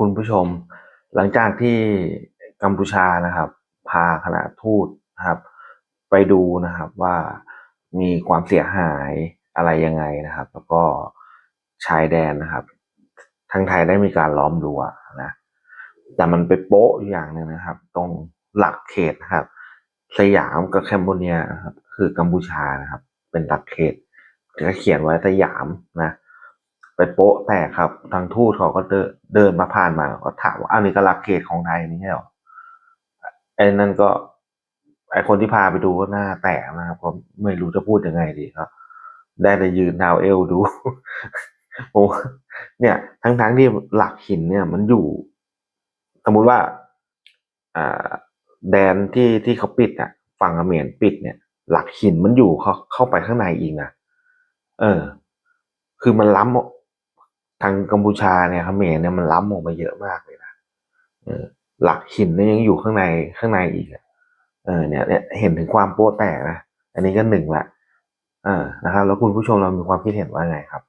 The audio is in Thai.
คุณผู้ชม หลังจากที่กัมพูชานะครับ พาคณะทูตนะครับ ไปดูนะครับว่ามีความเสียหายอะไรยังไงนะครับ แล้วก็ชายแดนนะครับทางไทยได้มีการล้อมรั้วนะแต่มันไปโป๊ะอย่างหนึ่งนะครับ ตรงหลักเขตนะครับ สยามกับแคมโบเนียครับ คือกัมพูชานะครับ เป็นหลักเขตก็เขียนไว้สยามนะ ไปโป๊ะแตกครับ ทางทูตเขาก็เดินเดินมาผ่านมาก็ถามว่าอ้าวนี่ก็หลักเขตของไทยนี่ใช่หรอไอ้นั่นก็ไอคนที่พาไปดูก็หน้าแตกนะครับผมไม่รู้จะพูดยังไงดีครับ ได้แต่ยืนดาวเอลดูโอ้เนี่ย ทั้งๆที่หลักหินเนี่ย มันอยู่ สมมุติว่า อ่า แดนที่ที่เขาปิดอะ ฝั่งอเมรปิดเนี่ย หลักหินมันอยู่เขาเข้าไปข้างในอีกนะเออ คือมันล้ำออก ทางกัมพูชาเนี่ยเขมรเนี่ยมันล้ำออกมาเยอะมากเลยนะหลักหินเนี่ยยังอยู่ข้างในข้างในอีกอเออเนี่ยเนี่ยเห็นถึงความโป๊ะแตกนะ อันนี้ก็หนึ่งละเออนะครับ แล้วคุณผู้ชมเรามีความคิดเห็นว่าไงครับ